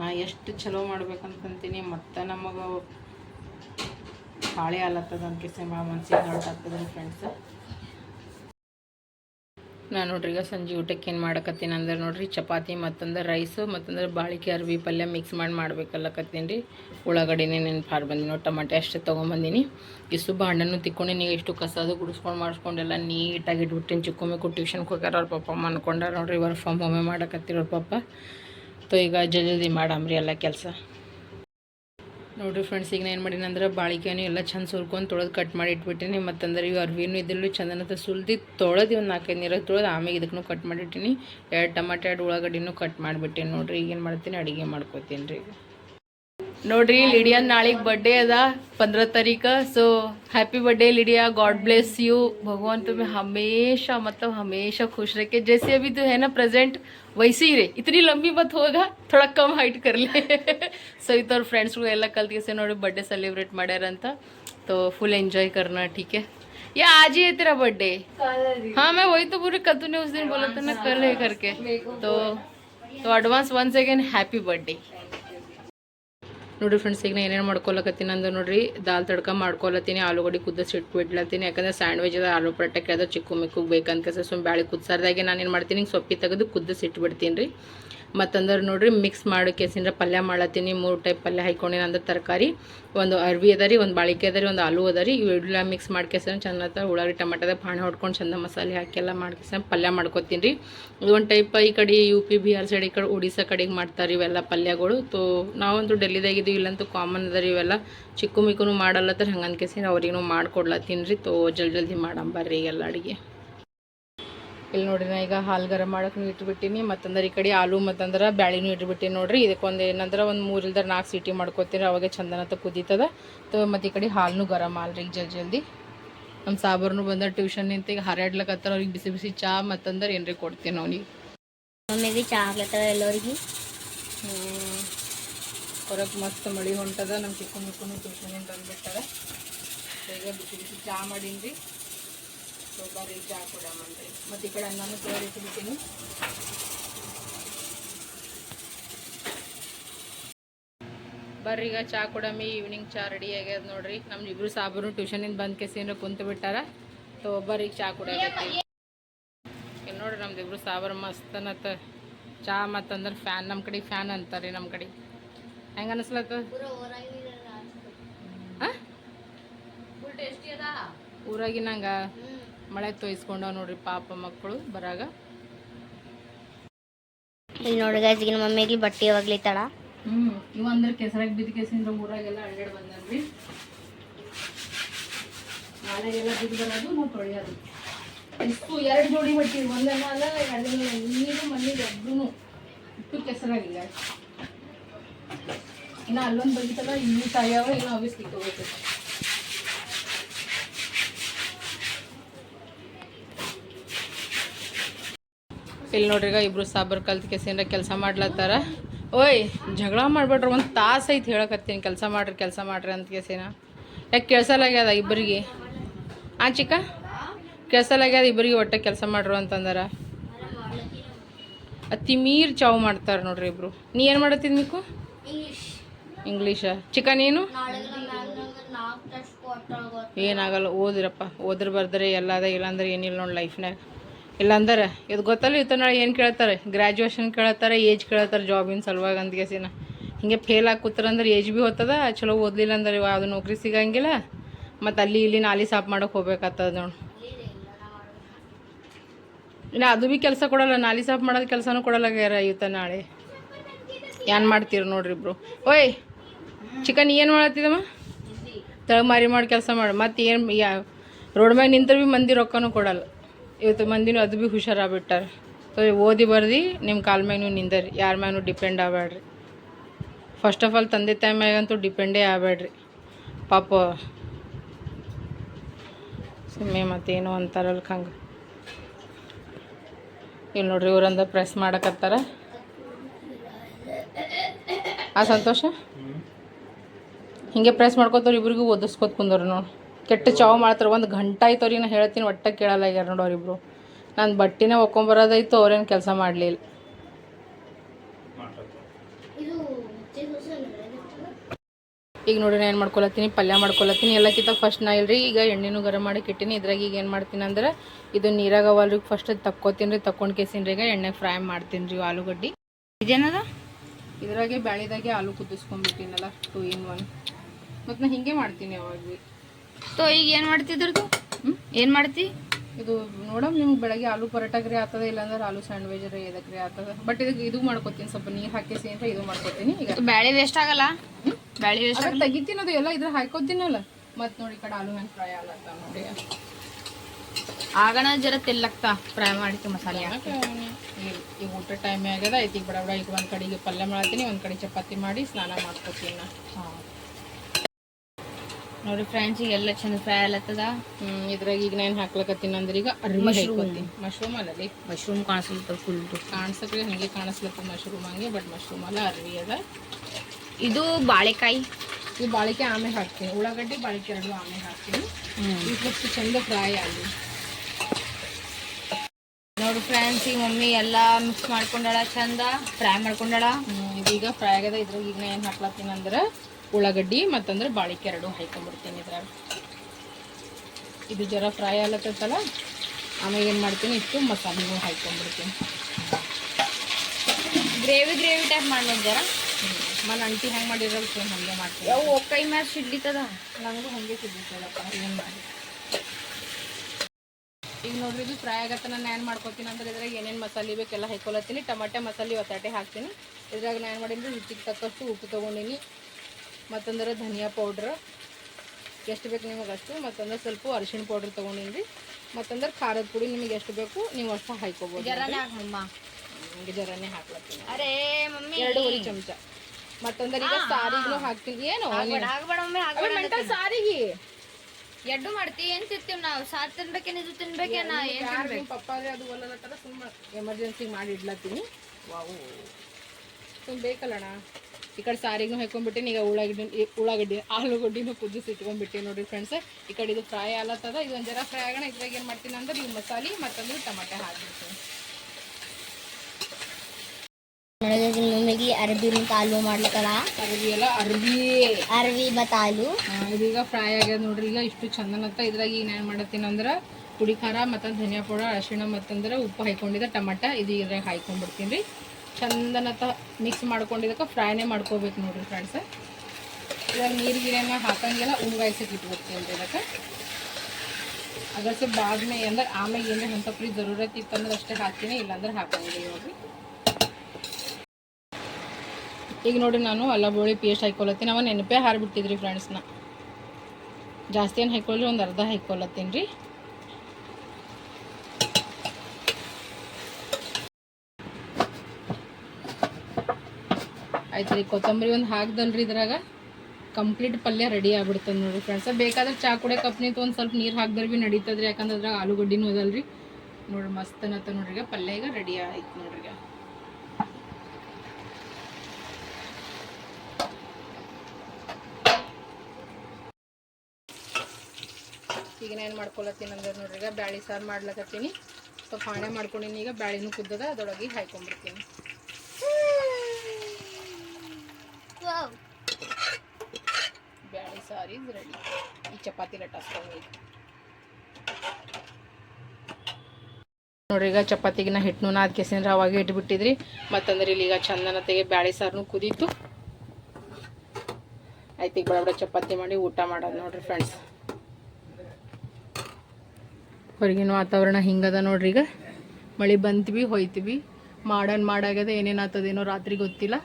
ನಾ ಎಷ್ಟು ಚಲೋ ಮಾಡ್ಬೇಕಂತಂತೀನಿ, ಮತ್ತು ನಮಗೆ ಹಾಳೆ ಆಲತ್ತದ ಅಂತ ಕೇಸ ಮನ್ಸಿಗೆ ಆಗ್ತದೆ ಫ್ರೆಂಡ್ಸ್ ನಾನು ನೋಡ್ರಿ, ಈಗ ಸಂಜೆ ಊಟಕ್ಕೆ ಏನು ಮಾಡಕತ್ತೀನಿ ಅಂದ್ರೆ ನೋಡ್ರಿ, ಚಪಾತಿ ಮತ್ತಂದ್ರೆ ರೈಸು ಮತ್ತಂದ್ರೆ ಬಾಳಿಕೆ ಅರ್ವಿ ಪಲ್ಯ ಮಿಕ್ಸ್ ಮಾಡಿ ಮಾಡ್ಬೇಕಲ್ಲಕತ್ತೀನಿ ರೀ. ಉಳ್ಳಾಗಡ್ಡಿನೇ ನೆನ್ಪಾರು ಬಂದಿನಿ ನೋಡಿ ಟಮಾಟೆ ಅಷ್ಟು ತೊಗೊಂಬಂದಿನಿ. ಇಷ್ಟು ಬಾಂಡನ್ನು ತಿಕ್ಕೊಂಡು ಎಷ್ಟು ಇಷ್ಟು ಕಸದು ಗುಡಿಸ್ಕೊಂಡು ಮಾಡಿಸ್ಕೊಂಡೆಲ್ಲ ನೀಟಾಗಿ ಇಟ್ಬಿಟ್ಟಿನಿ ಕೊಟ್ಟು ಟ್ಯೂಷನ್ಗೆ ಹೋಗ್ಯಾರ, ಅವ್ರ ಪಪ್ಪ ಅನ್ಕೊಂಡಾರ, ನೋಡ್ರಿ ವರ್ಕ್ ಫ್ರಮ್ ಹೋಮೇ ಮಾಡಕತ್ತಿರೋರು ಪಾಪ. ತೊ ಈಗ ಜಲ್ದಿ ಮಾಡಾಮ್ರಿ ಎಲ್ಲ ಕೆಲಸ. ನೋಡಿರಿ ಫ್ರೆಂಡ್ಸ್ ಈಗ ನಾನು ಏನು ಮಾಡೀನಿ ಅಂದ್ರೆ ಬಾಳಿಕೆನೂ ಎಲ್ಲ ಚಂದ ಸುರ್ಕೊಂಡು ತೊಳೆದು ಕಟ್ ಮಾಡಿ ಇಟ್ಬಿಟ್ಟಿನಿ. ಮತ್ತಂದ್ರೆ ಇವು ಅರ್ವಿನೂ ಇದ್ರಲ್ಲೂ ಚಂದನತ ಸುಲ್ದಿ ತೊಳೆದು ಒಂದು ನಾಲ್ಕೈದು ನೀರಾಗ ತೊಳೆದು ಆಮೇಲೆ ಇದಕ್ಕೂ ಕಟ್ ಮಾಡಿಟ್ಟಿನಿ. ಎರಡು ಟಮಾಟೆ, ಎರಡು ಉಳ್ಳಾಗಡ್ಡಿನೂ ಕಟ್ ಮಾಡಿಬಿಟ್ಟಿನಿ ನೋಡ್ರಿ. ಈಗೇನು ಮಾಡ್ತೀನಿ? ಅಡುಗೆ ಮಾಡ್ಕೋತೀನಿ ರೀ ನೋಡ್ರಿ ಲಿಡಿಯಾ ನಾಳೆಗೆ ಬರ್ಡೇ ಅದ पंद्रह तारीख so happy birthday Lydia God bless you भगवान तुम्हें हमेशा मतलब हमेशा खुश रखे जैसे अभी तू है ना प्रेजेंट वैसे ही रहे इतनी लंबी मत होगा थोड़ा कम हाइट कर ले ಸೊ ಇತ್ತವ್ರ ಫ್ರೆಂಡ್ಸ್ಗಳು ಎಲ್ಲ ಕಲ್ತಿಗೆ ನೋಡಿ ಬರ್ಡೇ ಸೆಲೆಬ್ರೇಟ್ ಮಾಡ್ಯಾರಂತ तो फुल एंजॉय करना ठीक है या आज ही है तेरा बर्थडे हाँ मैं वही तो पूरे कद्दू ने उस दिन बोला था ना कल है करके तो तो advance one second happy birthday ನೋಡಿರಿ ಫ್ರೆಂಡ್ಸ್ ಈಗ ನಾನು ಏನೇನು ಮಾಡ್ಕೊಳಕತ್ತೀನಿ ಅಂದ್ರೆ ನೋಡಿರಿ, ದಾಲ್ ತಡ್ಕ ಮಾಡ್ಕೊಳತ್ತೀನಿ, ಆಲೂಗಡ್ಡೆ ಕುದಿಸಿ ಇಟ್ಬಿಡ್ಲತ್ತೀನಿ. ಯಾಕಂದ್ರೆ ಸ್ಯಾಂಡ್ವಿಚ್ ಅದ ಆಲೂ ಪರೋಟ ಕೇಳಿದ್ರೆ ಚಿಕ್ಕು ಮಿಕ್ಕು ಬೇಕಂತ ಸುಮ್ಮ ಬ್ಯಾಳಿ ಕುದ್ಸಾರ್ದಾಗೆ ನಾನು ಏನು ಮಾಡ್ತೀನಿ, ಸೊಪ್ಪಿ ತೆಗೆದು ಕುದಿಸಿ ಇಟ್ಬಿಡ್ತೀನಿ ರೀ. ಮತ್ತಂದ್ರೆ ನೋಡ್ರಿ ಮಿಕ್ಸ್ ಮಾಡಿ ಪಲ್ಯ ಮಾಡತ್ತೀನಿ ಮೂರು ಟೈಪ್ ಪಲ್ಯ ಹಾಕೊಂಡಿನ ಅಂದ್ರೆ ತರಕಾರಿ. ಒಂದು ಅರ್ವಿ ಅದ ರೀ, ಒಂದು ಬಾಳಿಕೆ ಅದ ರೀ, ಒಂದು ಆಲೂ ಅದ ರೀ. ಇವೆಲ್ಲ ಮಿಕ್ಸ್ ಮಾಡ್ಕೇಸ ಚಂದ ಉಳ್ಳಾಗಡ್ಡಿ, ಟಮಾಟದ ಪಾಣಿ ಹೊಡ್ಕೊಂಡು ಚಂದ ಮಸಾಲೆ ಹಾಕಿ ಎಲ್ಲ ಮಾಡ್ಕೇಸ ಪಲ್ಯ ಮಾಡ್ಕೊತೀನಿ ರೀ. ಇದು ಒಂದು ಟೈಪ್ ಈ ಕಡೆ ಯು ಪಿ ಬಿಹಾರ್ ಸೈಡ್ ಈ ಕಡೆ ಒಡಿಸ್ಸಾ ಕಡೆಗೆ ಮಾಡ್ತಾರೆ ಇವೆಲ್ಲ ಪಲ್ಯಗಳು. ತೋ ನಾವಂತೂ ಡೆಲ್ಲಿದಾಗಿದ್ದೀವಿ ಇಲ್ಲಂತೂ ಕಾಮನ್ ಅದ ರೀ ಇವೆಲ್ಲ. ಚಿಕ್ಕು ಮಿಕ್ಕೂ ಮಾಡಲ್ಲತ್ತಾರ ಹಂಗೆ ಅನ್ಕೇಸಿ ಅವ್ರಿಗೂ ಮಾಡ್ಕೊಡ್ಲತ್ತೀನಿ ರೀ. ತೋ ಜಲ್ದಿ ಜಲ್ದಿ ಮಾಡಂಬರ್ರಿ ಎಲ್ಲ ಅಡುಗೆ. ಇಲ್ಲಿ ನೋಡ್ರಿ ನಾ ಈಗ ಹಾಲು ಗರಂ ಮಾಡಕ್ಕೆ ಇಟ್ಬಿಟ್ಟಿನಿ ಮತ್ತಂದ್ರೆ ಈ ಕಡೆ ಆಲೂ ಮತ್ತಂದ್ರೆ ಬ್ಯಾಳಿನೂ ಇಟ್ಬಿಟ್ಟಿನಿ ನೋಡ್ರಿ. ಇದಕ್ಕೊಂದು ಏನಂದ್ರೆ ಒಂದು ಮೂರಿಲ್ದ ನಾಲ್ಕು ಸೀಟಿ ಮಾಡ್ಕೊತೀನಿ ಅವಾಗ ಚಂದನತ ಕುದೀತದ. ತೋ ಮತ್ತು ಈ ಕಡೆ ಹಾಲನ್ನು ಗರಂ ಆಲ್ರಿ ಈಗ ಜಲ್ದಿ ಜಲ್ದಿ. ನಮ್ಮ ಸಾಬರ್ನು ಬಂದ ಟ್ಯೂಷನ್ ನಿಂತ ಈಗ ಹರಡ್ಲಕತ್ತಾರ ಅವ್ರಿಗೆ ಬಿಸಿ ಬಿಸಿ ಚಾ ಮತ್ತಂದ್ರೆ ಏನ್ರಿ ಕೊಡ್ತೀನಿ ಅವ್ನಿಗೆ ಮಮ್ಮಿಗೆ ಚಹಾ ಆಗ್ಲತ್ತದ ಎಲ್ಲರಿಗೆ? ಹೊರಗೆ ಮಸ್ತ್ ಮಳಿ ಹೊಂಟದ ನಮ್ಮ ಚಿಕ್ಕ ಮಕ್ಕಳು ಟ್ಯೂಷನ್ ಬಂದ್ಬಿಟ್ಟಾರ. So ಈಗ ಬಿಸಿ ಬಿಸಿ ಚಾ ಮಾಡೀನಿ ಬರ್ರಿ ಚಾ ಕೊಡಮನ್ರಿ ಮತ್ತು ಈ ಕಡೆ ಅನ್ನನೂ ತಯಾರಿ ಇಟ್ಬಿಟ್ಟಿನಿ ಬರ್ರಿ ಈಗ ಚಾ ಕೊಡಮಿ ಈವ್ನಿಂಗ್ ಚಾ ರೆಡಿ ಆಗ್ಯದ ನೋಡ್ರಿ. ನಮ್ಮ ಇಬ್ರು ಸಾಬ್ರು ಟ್ಯೂಷನಿಂದ ಬಂದ್ ಕೇಸಿನ ಕುಂತು ಬಿಟ್ಟಾರ. ತೋ ಒಬ್ಬರಿಗೆ ಚಾ ಕುಡಿಯಕತ್ತಿ ಇಲ್ಲಿ ನೋಡ್ರಿ ನಮ್ದು ಇಬ್ರು ಸಾಬ್ರ ಮಸ್ತ್ ಅನ್ನತ್ತ ಚಾ ಮತ್ತಂದ್ರೆ ಫ್ಯಾನ್ ನಮ್ಮ ಕಡೆ ಫ್ಯಾನ್ ಅಂತಾರೆ ನಮ್ಮ ಕಡೆ. ಹೆಂಗೆ ಅನಿಸ್ಲತ್ತ? ಊರಾಗಿನಂಗ? ಮಳೆ ತೋಯಿಸ್ಕೊಂಡವ್ ನೋಡ್ರಿ ಪಾಪ ಮಕ್ಕಳು ಬರಾಗ. ಇಲ್ಲಿ ನೋಡಿ ಗಾಯ್ಸ್ ಈಗ ನಮ್ಮ ಮಮ್ಮಿಗೆ ಬಟ್ಟೆ ಒಗ್ಲಿತ್ತಾಳ ಹ್ಮ್ ಇವ ಅಂದ್ರೆ ಕೆಸರಾಗ ಬಿದ್ದ ಕೆಸಿಂದ ಊರಾಗೆಲ್ಲ ಅಡ್ಡಾಡ್ ಬಂದ್ರಿ ನಾಳೆಗೆಲ್ಲ ಬಿದ್ದು ಬರೋದು ನಾವು ತೊಳೆಯೋದು. ಇಷ್ಟು ಎರಡು ಜೋಡಿ ಬಟ್ಟಿ ಒಂದನ್ನ ಅಲ್ಲ ಎರಡನ್ನ ನೀರು ಮನೆಗೆ ಒಬ್ರು ಇಟ್ಟು ಕೆಸರಾಗಿಲ್ಲ. ಇನ್ನು ಅಲ್ಲೊಂದು ಬಂದಿತ್ತಲ್ಲ ಇನ್ನೂ ಸಾಯವ ಇನ್ನೂ ಅವಿಸ್ ತಿಕ್ಕೋಬೇಕು ಇಲ್ಲಿ ನೋಡ್ರಿಗ ಈಗ ಇಬ್ರು ಸಾಬರ್ ಕಲ್ತ್ ಕೆಸಿಂದ ಕೆಲಸ ಮಾಡ್ಲತ್ತಾರ. ಓಯ್ ಜಗಳ ಮಾಡ್ಬೇಡ್ರಿ ಒಂದು ತಾಸು ಐತಿ ಹೇಳಕತ್ತೀನಿ. ಕೆಲಸ ಮಾಡ್ರಿ ಕೆಲಸ ಮಾಡ್ರಿ ಅಂತ ಕೆಸಿನ. ಯಾಕೆ ಕೆಲ್ಸಲಾಗ್ಯದ ಇಬ್ಬರಿಗೆ ಆ ಚಿಕ್ಕ? ಕೆಲ್ಸಲಾಗ್ಯದ ಇಬ್ಬರಿಗೆ ಒಟ್ಟೆ ಕೆಲಸ ಮಾಡ್ರು ಅಂತಂದಾರ. ಅತಿ ಮೀರ್ ಚಾವ್ ಮಾಡ್ತಾರೆ ನೋಡ್ರಿ ಇಬ್ರು. ನೀ ಏನು ಮಾಡತ್ತಿದ್ ಮಿಕ್ಕು? ಇಂಗ್ಲಿಷ್ ಚಿಕ್ಕ ನೀನು? ಏನಾಗಲ್ಲ ಓದಿರಪ್ಪ. ಓದ್ರ ಬರ್ದರೆ ಎಲ್ಲ ಅದ ಇಲ್ಲಾಂದ್ರೆ ಏನಿಲ್ಲ ನೋಡಿ ಲೈಫ್ನಾಗ ಇಲ್ಲಾಂದ್ರೆ, ಇದು ಗೊತ್ತಲ್ಲ ಇವತ್ತು ನಾಳೆ ಏನು ಕೇಳ್ತಾರೆ? ಗ್ರ್ಯಾಜುಯೇಷನ್ ಕೇಳತ್ತಾರೆ ಏಜ್ ಕೇಳತ್ತಾರೆ ಜಾಬಿನ ಸಲುವಾಗಿ ಅಂತ ಕೇಸಿನ. ಹಿಂಗೆ ಫೇಲ್ ಆಗಿ ಏಜ್ ಭೀ ಹೋಗ್ತದ, ಚಲೋ ಓದಲಿಲ್ಲ ಅಂದ್ರೆ ಯಾವುದು ನೌಕರಿ ಸಿಗಂಗಿಲ್ಲ, ಮತ್ತು ಅಲ್ಲಿ ಇಲ್ಲಿ ನಾಲಿ ಸಾಫ್ ಮಾಡೋಕೆ ಹೋಗ್ಬೇಕಾಗ್ತದ ನೋಡಿ. ಇಲ್ಲ, ಅದು ಭೀ ಕೆಲಸ ಕೊಡಲ್ಲ, ನಾಲಿ ಸಾಫ್ ಮಾಡೋದು ಕೆಲಸನೂ ಕೊಡಲ್ಲ ಗ್ಯಾರ ಇವತ್ತ ನಾಳೆ. ಏನು ಮಾಡ್ತೀರಿ ನೋಡ್ರಿ ಇಬ್ರು? ಓಯ್, ಚಿಕನ್ ಏನು ಮಾಡತ್ತಿದಮ್ಮ? ತಳಮಾರಿ ಮಾಡಿ ಕೆಲಸ ಮಾಡಿ. ಮತ್ತು ಏನು, ಯಾ, ರೋಡ್ ಮ್ಯಾಗ ನಿಂತರೂ ಭೀ ಮಂದಿ ರೊಕ್ಕನೂ ಕೊಡಲ್ಲ. ಇವತ್ತು ಮಂದಿನೂ ಅದು ಭೀ ಹುಷಾರಾಗ್ಬಿಟ್ಟಾರ. ಸೊ ಓದಿ ಬರ್ದು ನಿಮ್ಮ ಕಾಲ ಮ್ಯಾಗ ನೀವು ನಿಂದರಿ. ಯಾರ ಮ್ಯಾಗೂ ಡಿಪೆಂಡ್ ಆಗಬೇಡ್ರಿ ಫಸ್ಟ್ ಆಫ್ ಆಲ್ ತಂದೆ ತಾಯಿ ಮ್ಯಾಗಂತೂ ಡಿಪೆಂಡೇ ಆಗಬೇಡ್ರಿ ಪಾಪ. ಸುಮ್ಮನೆ ಮತ್ತೇನೋ ಅಂತಾರಲ್ಲ ಹಂಗೆ. ಇಲ್ಲಿ ನೋಡ್ರಿ ಇವ್ರಂದ ಪ್ರೆಸ್ ಮಾಡಕತ್ತಾರ. ಆ ಸಂತೋಷ? ಹಿಂಗೆ ಪ್ರೆಸ್ ಮಾಡ್ಕೋತಾರ ಇಬ್ರಿಗೂ ಓದಿಸ್ಕೊತ ಕುಂದರು ನೋಡಿ. ಕೆಟ್ಟ ಚಾವ್ ಮಾಡ್ತಾರೆ. ಒಂದು ಗಂಟೆ ಆಯ್ತು ಅವ್ರಿಗೆ ನಾ ಹೇಳ್ತೀನಿ ಒಟ್ಟ ಕೇಳಲ್ಲ ಆಗ್ಯಾರ ನೋಡಿ ಅವ್ರಿಬ್ರು. ನಾನು ಬಟ್ಟಿನೇ ಒಕ್ಕೊಂಬರೋದಾಯ್ತು ಅವ್ರೇನು ಕೆಲಸ ಮಾಡಲಿಲ್ಲ. ಈಗ ನೋಡಿ ನಾನು ಏನು ಮಾಡ್ಕೊಳತ್ತೀನಿ ಪಲ್ಯ ಮಾಡ್ಕೊಳತ್ತೀನಿ ಎಲ್ಲಕ್ಕಿಂತ ಫಸ್ಟ್ ನಾ ಇಲ್ರಿ ಈಗ ಎಣ್ಣೆನೂ ಗರಂ ಮಾಡಿ ಇಟ್ಟಿನಿ. ಇದ್ರಾಗ ಈಗ ಏನು ಮಾಡ್ತೀನಿ ಅಂದ್ರೆ ಇದು ನೀರಾಗ ಅವಲ್ರಿ ಫಸ್ಟ್ ತಕ್ಕೋತೀನಿ ರೀ ತಕ್ಕೊಂಡು ಕೇಸಿನ ಈಗ ಎಣ್ಣೆಗೆ ಫ್ರೈ ಮಾಡ್ತೀನಿ ರೀ ಆಲೂಗಡ್ಡಿ. ಇದೇನದ? ಇದ್ರಾಗೆ ಬ್ಯಾಳಿದಾಗೆ ಆಲೂ ಕುದಿಸ್ಕೊಂಡ್ಬಿಟ್ಟಿನಲ್ಲ ಟೂ ಇನ್ ಒನ್ ಮತ್ತು ನಾ ಹಿಂಗೆ ಮಾಡ್ತೀನಿ ಯಾವಾಗ ಭೀ ತೋ ಈಗ ಏನ್ ಮಾಡ್ತಿದ್ರದು ಏನ್ ಮಾಡ್ತಿ? ಇದು ನೋಡಮ್ ನಿಮ್ಗೆ ಬೆಳಗ್ಗೆ ಆಲೂ ಪರೋಟಾಗ್ರಿ ಆಗ್ತದ ಇಲ್ಲಾಂದ್ರೆ ಆಲೂ ಸ್ಯಾಂಡ್ವಿಚ್ ರೀ ಇದಕ್ರಿ ಆಗ್ತದ. ಬಟ್ ಇದಕ್ಕೆ ಇದು ಮಾಡ್ಕೊತೀನಿ ಸ್ವಲ್ಪ ನೀರು ಹಾಕಿಸಿ ಅಂತ ಇದು ಮಾಡ್ಕೊತೀನಿ ಈಗ. ಬ್ಯಾಳಿ ವೇಸ್ಟ್ ಆಗಲ್ಲ? ಬ್ಯಾಳಿ ವೇಸ್ಟ್ ಆಗಲ್ಲ? ತೆಗಿತೀನಿ ಅದು ಎಲ್ಲ ಇದ್ರ ಹಾಕೋತೀನಲ್ಲ. ಮತ್ತೆ ನೋಡಿ ಕಡೆ ಆಲೂ ಹೆಂಗೆ ಫ್ರೈ ಆಗತ್ತ ನೋಡಿ. ಆಗಣ ಜರ ತೆಲ್ಲಕ್ತಾ ಫ್ರೈ ಮಾಡಿತ್ತು ಮಸಾಲೆ ಈಗ ಊಟ ಟೈಮ್ ಆಗ್ಯದ ಐತಿ ಬಡ ಬಡ ಈಗ ಒಂದ್ ಕಡೆಗೆ ಪಲ್ಯ ಮಾಡ್ತೀನಿ ಒಂದ್ ಕಡೆ ಚಪಾತಿ ಮಾಡಿ ಸ್ನಾನ ಮಾಡ್ಕೊತೀನಿ ನಾ. ನೋಡಿ ಫ್ರೆಂಡ್ಸ್ ಈಗ ಎಲ್ಲ ಚಂದ ಫ್ರೈ ಆಲತ್ತದ ಇದ್ರಾಗ ಈಗ ನಾನು ಹಾಕ್ಲಕತ್ತೀನಿ ಅಂದ್ರೆ ಈಗ ಅರ್ವಿ ಹಾಕೋತೀನಿ ಮಶ್ರೂಮ್ ಅಲ್ಲ ಮಶ್ರೂಮ್ ಕಾಣಿಸ್ಲತ್ತದ ಫುಲ್ ಕಾಣಿಸಕ್ರಿ ಹಂಗೆ ಕಾಣಿಸ್ಲತ್ತ ಮಶ್ರೂಮ್ ಹಂಗೆ ಬಟ್ ಮಶ್ರೂಮ್ ಅಲ್ಲ ಅರ್ವಿ ಅದ. ಇದು ಬಾಳೆಕಾಯಿ. ಈ ಬಾಳಿಕೆ ಆಮೇಲೆ ಹಾಕ್ತೀನಿ. ಉಳ್ಳಾಗಡ್ಡಿ ಬಾಳಿಕೆ ಎರಡು ಆಮೇಲೆ ಹಾಕ್ತೀನಿ. ಚಂದ ಫ್ರೈ ಆಗಲಿ. ನೋಡಿ ಫ್ರೆಂಡ್ಸ್ ಈಗ ಮಮ್ಮಿ ಎಲ್ಲ ಮಿಕ್ಸ್ ಮಾಡ್ಕೊಂಡಾಳ ಚಂದ. ಫ್ರೈ ಮಾಡ್ಕೊಂಡಾಳ. ಇದೀಗ ಫ್ರೈ ಆಗದ. ಇದ್ರಾಗ ಈಗ ನಾ ಏನು ಹಾಕ್ಲತ್ತೀನಿ ಅಂದ್ರೆ ಉಳ್ಳಾಗಡ್ಡಿ ಮತ್ತಂದ್ರೆ ಬಾಳಿಕೆ ಎರಡು ಹಾಕೊಂಡ್ಬಿಡ್ತೀನಿ ಇದ್ರಾಗ. ಇದು ಜರ ಫ್ರೈ ಆಗ್ಲತ್ತಲ್ಲ ಆಮೇಲೆ ಏನು ಮಾಡ್ತೀನಿ ಇಷ್ಟು ಮಸಾಲೆಗಳು ಹಾಕೊಂಡ್ಬಿಡ್ತೀನಿ ಗ್ರೇವಿ ಗ್ರೇವಿ ಟೈಪ್ ಮಾಡ್ಬೇಕು ಜರ. ಮನ ಅಂಟಿ ಹೆಂಗೆ ಮಾಡಿರಲ್ಲ ಸೇಮ್ ಹಾಗೆ ಮಾಡ್ತೀನಿ. ಯಾವ ಕೈ ಮ್ಯಾಲ ಸಿಡ್ಲಿತದ? ನನಗೂ ಹಾಗೆ ಸಿದ್ದಿತ್ತಲ್ಲಪ್ಪ ಏನು ಮಾಡಿ. ಈಗ ನೋಡ್ರಿ ಇದು ಫ್ರೈ ಆಗತ್ತ ನಾನು ಏನು ಮಾಡ್ಕೊತೀನಿ ಅಂದ್ರೆ ಇದ್ರಾಗ ಏನೇನು ಮಸಾಲೆ ಬೇಕೆಲ್ಲ ಹಾಕೊಳತ್ತೀನಿ ಟಮಾಟೆ ಮಸಾಲೆ ಒತ್ತಾಟೆ ಹಾಕ್ತೀನಿ. ಇದ್ರಾಗ ನಾನು ಏನು ಮಾಡೀನಿ ರುಚಿಗೆ ತಕ್ಕಷ್ಟು ಉಪ್ಪು ತೊಗೊಂಡಿನಿ. ಮತ್ತಂದ್ರೆ ಧನಿಯಾ ಪೌಡ್ರ್ ಎಷ್ಟು ಬೇಕು ನಿಮಗೆ ಅಷ್ಟು. ಮತ್ತಂದ್ರೆ ಸ್ವಲ್ಪ ಅರಿಶಿಣ ಪೌಡ್ರ್ ತೊಗೊಂಡಿನಿ ಮತ್ತಂದ್ರೆ ಖಾರದ ಪುಡಿ ನಿಮಗೆ ಎಷ್ಟು ಬೇಕು ನೀವು ಅಷ್ಟು ಹಾಕೋಬೋದು ಜರನೇ ಹಾಕ್ಲತ್ತೀನಿ. ಅರೇ ಮಮ್ಮಿ. ಎರಡೂವರೆ ಚಮಚ. ಮತ್ತಂದ್ರೆ ಈಗ ಸಾರಿಗೂ ಹಾಕ್ತೀನಿ. ಏನು? ಮೆಂಟಲ್ ಸಾರಿಗೆ. ಎಡ್ಡು ಮಾಡ್ತಿ ಏನ್ ತಿಂತೀವಿ ನಾವು? ಸಾರ್ ತಿನ್ಬೇಕೇನ್ ಇದು ತಿನ್ಬೇಕೇನ? ಏನ್ ಯಾರು ಅದು ಒಲ್ಲದತ್ತಾರ ಸುಮ್ಮ ಎಮರ್ಜೆನ್ಸಿ ಮಾಡಿ ಇಡ್ಲತ್ತೀನಿ. ವಾವು. ಸುಮ್ ಬೇಕಲ್ಲಣ್ಣ? ಈ ಕಡೆ ಸಾರಿಗೂ ಹಾಕೊಂಡ್ಬಿಟ್ಟಿನಿ ಈಗ ಉಳ್ಳಾಗಡ್ಡಿ ಉಳ್ಳಾಗಡ್ಡಿ ಆಲೂಗಡ್ಡಿನೂ ಕುದಿಸಿ ಇಟ್ಕೊಂಡ್ಬಿಟ್ಟಿನಿ ನೋಡಿರಿ ಫ್ರೆಂಡ್ಸ್ ಈ ಕಡೆ ಇದು ಫ್ರೈ ಆಲತ್ತದ ಇದೊಂದು ಜರ ಫ್ರೈ ಆಗೋಣ. ಇದ್ರಾಗ ಏನು ಮಾಡ್ತೀನಿ ಅಂದ್ರೆ ಈ ಮಸಾಲೆ ಮತ್ತೊಂದು ಟಮಾಟೆ ಹಾಕಿರ್ತೀನಿ ಮಮ್ಮಿಗೆ ಅರಬಿ ಮತ್ತು ಆಲೂ ಮಾಡ್ಲಿಕ್ಕಲ್ಲ? ಅರಬಿ ಎಲ್ಲ ಅರಬಿ. ಅರಬಿ ಮತ್ತು ಆಲೂ. ಇದೀಗ ಫ್ರೈ ಆಗ್ಯದ ನೋಡ್ರಿ ಈಗ ಇಷ್ಟು ಚಂದನತ್ತ ಇದ್ರಾಗ ಈಗ ಏನು ಮಾಡತ್ತೀನಿ ಅಂದ್ರೆ ಪುಡಿ ಖಾರ ಮತ್ತು ಧನಿಯಾ ಪೌಡರ್ ಅರಿಶಿಣ ಮತ್ತಂದ್ರೆ ಉಪ್ಪು ಹಾಕೊಂಡಿದ್ದೆ ಟಮಾಟ ಇದು ಇದ್ರಾಗ ಹಾಕೊಂಡ್ಬಿಡ್ತೀನಿ ರೀ. ಚಂದನತ್ತ ಮಿಕ್ಸ್ ಮಾಡ್ಕೊಂಡಿದ್ದಕ್ಕೆ ಫ್ರೈನೇ ಮಾಡ್ಕೋಬೇಕು ನೋಡಿರಿ ಫ್ರೆಂಡ್ಸ್ ಇವಾಗ ನೀರು ಗೀರೇನ ಹಾಕಂಗೆಲ್ಲ ಉಂಗಾಯ್ಸಕ್ಕೆ ಇಟ್ಬಿಡ್ತೀವಿ ಅಂತ ಇದಕ್ಕೆ ಅದ್ರ ಬಾದ್ಮೇ ಅಂದ್ರೆ ಆಮೇಲೆ ಏನಾರ ಅಂತ ಫ್ರೀ ಜರೂರತ್ ಇತ್ತಂದ್ರೆ ಅಷ್ಟೇ ಹಾಕ್ತೀನಿ, ಇಲ್ಲಾಂದ್ರೆ ಹಾಕಂಗಿಲ್ಲ ನೋಡಿರಿ ಈಗ ನೋಡಿ ನಾನು ಅಲ್ಲ ಬೋಳಿ ಪೇಸ್ಟ್ ಹಾಕೊಳತ್ತೀನಿ ಅವ ನೆನಪೇ ಹಾರಿಬಿಟ್ಟಿದ್ರಿ ಫ್ರೆಂಡ್ಸ್ನ ಜಾಸ್ತಿ ಏನು ಹಾಕೊಳ್ಳಿ ಒಂದು ಅರ್ಧ ಹಾಕೊಳತ್ತೀನಿ ರೀ. ಆಯ್ತು ರೀ. ಕೊತ್ತಂಬರಿ ಒಂದು ಹಾಕ್ದಲ್ರಿ ಇದ್ರಾಗ. ಕಂಪ್ಲೀಟ್ ಪಲ್ಯ ರೆಡಿ ಆಗ್ಬಿಡ್ತದೆ ನೋಡ್ರಿ ಫ್ರೆಂಡ್ಸ್ ಬೇಕಾದ್ರೆ ಚಾ ಕುಡಿಯೋ ಕಪ್ನಿತ್ತು ಒಂದು ಸ್ವಲ್ಪ ನೀರು ಹಾಕ್ದ್ರೆ ಭೀ ನಡೀತದ್ರಿ ಯಾಕಂದ್ರೆ ಅದ್ರಾಗ ಆಲೂಗಡ್ಡಿನೂ ಅದಲ್ರಿ. ನೋಡ್ರಿ ಮಸ್ತ್ ಅನ್ನತ್ತ ನೋಡ್ರಿ ಪಲ್ಯ ಈಗ ರೆಡಿ ಆಯ್ತು ನೋಡ್ರಿ ಈಗ. ಈಗ ಏನು ಮಾಡ್ಕೊಳತ್ತೀನಿ ಅಂದ್ರೆ ನೋಡ್ರಿ ಈಗ ಬ್ಯಾಳಿ ಸಾರು ಮಾಡ್ಲಕತ್ತೀನಿ. ಸ್ವಲ್ಪ ಹಾಣೆ ಮಾಡ್ಕೊಂಡಿನಿ, ಈಗ ಬ್ಯಾಳಿನೂ ಕುದ್ದದ ಅದೊಳಗೆ ಹಾಕೊಂಡ್ಬಿಡ್ತೀನಿ. ಇಸ್ ರೆಡಿ ಈ ಚಪಾತಿ ಲಟಾಸ್ಕೊಂಡು ಈಗ ನೋಡ್ರಿ, ಈಗ ಚಪಾತಿಗಿನ ಹಿಟ್ಟು ನಾದ್ ಕೆಸಿಂದ್ರೆ ಅವಾಗೆ ಇಟ್ಬಿಟ್ಟಿದ್ರಿ. ಮತ್ತಂದ್ರೆ ಇಲ್ಲಿ ಈಗ ಚಂದನ ತೆಗೆ ಬ್ಯಾಳಿ ಸಾರನು ಕುದೀತು. ಆಯ್ತು, ಈಗ ಬಡ ಬಡ ಚಪಾತಿ ಮಾಡಿ ಊಟ ಮಾಡೋದು ನೋಡ್ರಿ ಫ್ರೆಂಡ್ಸ್ ಹೊರಗಿನ ವಾತಾವರಣ ಹಿಂಗದ ನೋಡ್ರಿ ಈಗ. ಮಳೆ ಬಂತೀವಿ, ಹೋಯ್ತೀವಿ. ಮಾಡನ್ ಮಾಡಾಗದ ಏನೇನು ಆತದೇನೋ ರಾತ್ರಿ ಗೊತ್ತಿಲ್ಲ.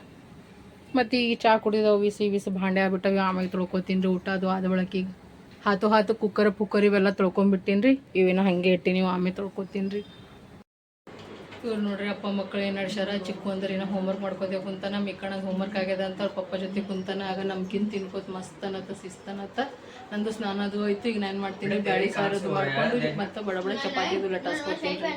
ಮತ್ತು ಈಗ ಚಾ ಕುಡಿದವು ಬಿಸಿ ಬಿಸಿ ಭಾಂಡೆ ಆಗ್ಬಿಟ್ಟವೆ. ಆಮೇಲೆ ತೊಳ್ಕೊತೀನಿ ಊಟ. ಅದು ಆದ ಬಳಕಿಗೆ ಹಾತು ಹಾತು ಕುಕ್ಕರ್, ಪುಕ್ಕರ್ ಇವೆಲ್ಲ ತೊಳ್ಕೊಂಬಿಟ್ಟೀನಿ ರೀ. ಇವೇನೋ ಹಾಗೆ ಇಟ್ಟಿನಿ ಆಮೇಲೆ ತೊಳ್ಕೊತೀನಿ ರೀ. ಇವ್ರು ನೋಡ್ರಿ ಅಪ್ಪ ಮಕ್ಕಳು ಏನು ನಡ್ಸ್ಯಾರ? ಚಿಕ್ಕ ಅಂದ್ರೆ ಏನೋ ಹೋಮ್ವರ್ಕ್ ಮಾಡ್ಕೋತೇವೆ ಕುಂತಾನ. ಹೋಮ್ ಹೋಮ್ವರ್ಕ್ ಆಗ್ಯದ ಅಂತ ಅವ್ರ ಪಪ್ಪ ಜೊತೆ ಕುಂತಾನ. ಆಗ ನಮ್ಗಿಂತ ತಿನ್ಕೋತ ಮಸ್ತ್ ಸಿಸ್ತ ಶಿಸ್ತನತ್ತ ನಂದು ಸ್ನಾನ ಅದು ಹೋಯ್ತು. ಈಗ ನಾನು ಮಾಡ್ತೀನಿ? ಬ್ಯಾಳಿ ಸಾರದು ಮಾಡ್ಕೊಂಡು ಮತ್ತೆ ಬಡ ಬಡ ಚಪಾತಿದು ಲಟಾಸ್ಕೊತೀನಿ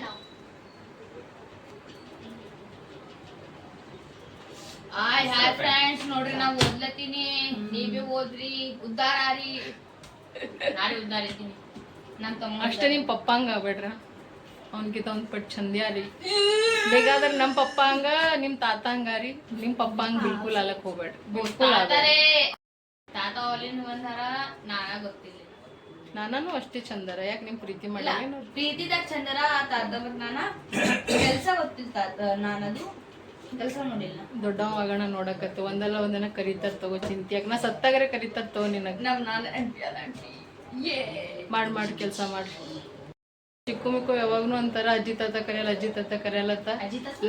ಹಾಯ್ ಹಾಯ್ ಫ್ರೆಂಡ್ಸ್ ನೋಡ್ರಿ ನಾವು ಓದ್ಲತ್ತೀನಿ. ನೀವೇ ಓದ್ರಿ. ಉದ್ದಾರ ಆರಿ. ನಾಳೆ ಉದ್ದಾರ ಇದ್ದೀನಿ. ನಮ್ ತಮ್ಮ ಅಷ್ಟೇ ನಿಮ್ಮ ಪಪ್ಪ ಹಂಗ ಆಗ್ಬೇಡ್ರ? ಅವನ್ಕಿತ ಒಂದ್ ಪಟ್ ಚಂದ ರೀ ಬೇಕಾದ್ರೆ ನಮ್ಮ ಪಪ್ಪ ಹಂಗ ನಿಮ್ ತಾತ ಹಂಗ ರೀ ನಿಮ್ಮ ಪಪ್ಪ ಹಂಗ ಬಿಲ್ಕುಲ್ ಅಲಕ್ ಹೋಗ್ಬೇಡ್ರಿ. ಬಿಲ್ಕುಲ್ ತಾತ ಅವಲಿನ ಬಂದಾರ ನಾನ ಗೊತ್ತಿಲ್ಲ. ನಾನು ಅಷ್ಟೇ ಚಂದರ. ಯಾಕೆ ನಿಮ್ ಪ್ರೀತಿ ಮಾಡಿಲ್ಲ ಪ್ರೀತಿದಾಗ ಚಂದರ ತಾತ ಬಗ್ ನಾನ. ಕೆಲ್ಸ ಗೊತ್ತಿಲ್ಲ ತಾತ ನಾನದು. ಕೆಲ್ಸ ಮಾಡಿಲ್ಲ. ದೊಡ್ಡ ಆಗೋಣ ನೋಡಕತ್ತು ಒಂದಲ್ಲ ಒಂದನ ಕರೀತಾರ ತಗೋ ಚಿಂತಿಯಾಗ ನಾ ಸತ್ತಾಗರೆ ಕರೀತಾರ ತಗೋ ನಿನಗ. ನಾವು ನಾನ ಅದ ಮಾಡ್ ಮಾಡಿ ಕೆಲಸ ಮಾಡಿ. ಚಿಕ್ಕು ಮಿಕ್ಕು ಯಾವಾಗ್ನು ಅಂತಾರ ಅಜ್ಜಿ ತಾತ ಕರೆಯಲ್ಲ ಅಜ್ಜಿ ತಾತ ಕರೆಯಲ್ಲತ್ತ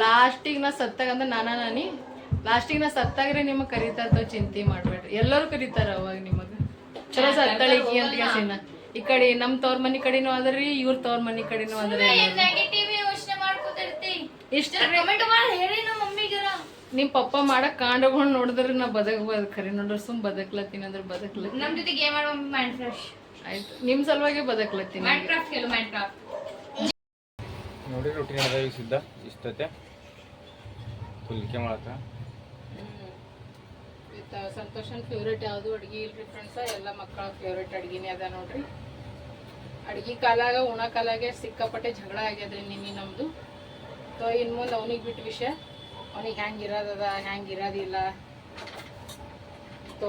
ಲಾಸ್ಟಿಗ್ ನಾ ಸತ್ತಾಗ ಅಂದ್ರೆ ನಾನಾ ನಾನಿ. ಲಾಸ್ಟಿಗ್ ನಾ ಸತ್ತಾಗ್ರೆ ನಿಮಗ್ ಕರೀತಾರ ತಗೋ ಚಿಂತೆ ಮಾಡ್ಬೇಡ್ರಿ. ಎಲ್ಲರೂ ಕರಿತಾರ ಅವಾಗ ನಿಮಗ. ಚಲೋ ಸತ್ತಳಿಕಿ ಅಂತ ಈ ಕಡೆ ನಮ್ ತವ್ರ ಮನಿ ಕಡೆನೂ ಅದ್ರಿ ಇವ್ರ ತವ್ರ ಮನಿ ಕಡೆನೂ ಅದ್ರಿ ಇಷ್ಟ ಕಮೆಂಟ್ ಮಾಡಿ ಹೇಳಿ ನಿಮ್ ಪಪ್ಪ ಮಾಡಕ್ ಕಾಂಡಗೊಂಡ್ ನೋಡಿದ್ರೆ ನಾ ಬದಕ್ಬೋದು ಖರೆ ನೋಡ್ರಿ ಸುಮ್ ಬದಕ್ಲತ್ತೀನಿ ಅಂದ್ರೆ ಬದಕ್ಲ ನಮ್ ಜೊತೆ ಗೇಮ್ ಆಡೋ ಮೈಂಡ್ ಫ್ರೆಶ್ ಆಯ್ತು. ನಿಮ್ ಸಲುವಾಗಿ ಬದಕ್ಲತ್ತೀನಿ. ಮೈಂಡ್ ಕ್ರಾಫ್ಟ್ ಕೇಳು ಮೈಂಡ್ ಕ್ರಾಫ್ಟ್ ನೋಡಿ ರೊಟ್ಟಿ ಅದ ಈಗ ಸಿದ್ಧ. ಇಷ್ಟತೆ ಪುಲ್ಕೆ ಮಾಡಕ ಸಂತೋಷನ್ ಫೇವ್ರೇಟ್ ಯಾವುದು? ಅಡ್ಗಿ ಇಲ್ರಿ ಫ್ರೆಂಡ್ಸ ಎಲ್ಲ ಮಕ್ಕಳ ಫೇವ್ರೇಟ್ ಅಡ್ಗಿನೇ ಅದ ನೋಡ್ರಿ. ಅಡ್ಗಿ ಕಾಲಾಗ ಉಣ ಕಾಲಾಗೆ ಸಿಕ್ಕಾಪಟ್ಟೆ ಜಗಳ ಆಗ್ಯದ್ರಿ ನಿನ್ನೆ ನಮ್ದು. ಸೊ ಇನ್ ಮುಂದೆ ಅವನಿಗೆ ಬಿಟ್ಟು ವಿಷಯ. ಅವನಿಗೆ ಹ್ಯಾಂಗಿರೋದದ ಇರೋದದ ಹ್ಯಾಂಗ್ ಇರೋದಿಲ್ಲ ಸೊ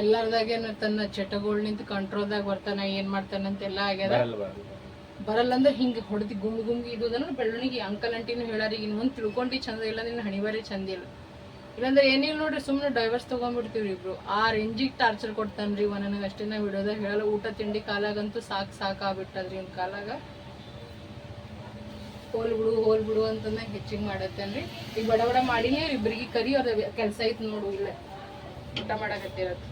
ಎಲ್ಲರದಾಗೇನು ತನ್ನ ಚಟಗಳು ನಿಂತು ಕಂಟ್ರೋಲ್ದಾಗ ಬರ್ತಾನ ಏನ್ ಮಾಡ್ತಾನಂತೆಲ್ಲ ಆಗ್ಯದ. ಬರಲ್ಲ ಅಂದ್ರೆ ಹಿಂಗೆ ಹೊಡೆದು ಗುಂಗ್ ಗುಂಗ್ ಇದ್ದದಂದ್ರೆ ಬೆಳ್ಳನಿಗೆ ಅಂಕಲ್ ಅಂಟಿನೂ ಹೇಳಾರಿ ಇನ್ನು ಮುಂದೆ ತಿಳ್ಕೊಂಡು ಚಂದ ಇಲ್ಲ ನಿನ್ನ ಹಣಿಬಾರಿ ಚಂದ ಇಲ್ಲ. ಇಲ್ಲಾಂದ್ರೆ ಏನಿಲ್ಲ ನೋಡ್ರಿ ಸುಮ್ಮನೆ ಡೈವರ್ಸ್ ತೊಗೊಂಡ್ಬಿಡ್ತೀವಿ ಇಬ್ರು. ಆ ರೇಂಜಿಗೆ ಟಾರ್ಚರ್ ಕೊಡ್ತಾನ್ರಿ ರೀ ನನಗೆ ಅಷ್ಟೇ ನಾವು ಹೇಳಲ್ಲ. ಊಟ ತಿಂಡಿ ಕಾಲಾಗಂತೂ ಸಾಕು ಸಾಕಾಗ್ಬಿಟ್ಟದ್ರಿ ಇವ್ನ ಕಾಲಾಗ. ಹೋಲ್ ಬಿಡು ಹೋಲ್ ಬಿಡು ಅಂತಂದ ಹೆಚ್ಚಿಗೆ ಮಾಡತ್ತೇನ್ರಿ ಈಗ ಬಡ ಬಡ ಮಾಡಿನೇ ಇಬ್ಬರಿಗೆ ಕರಿ ಅವ್ರ ಕೆಲಸ ಐತ್ ನೋಡು ಇಲ್ಲ. ಊಟ ಮಾಡಕತ್ತಿರತ್ತೆ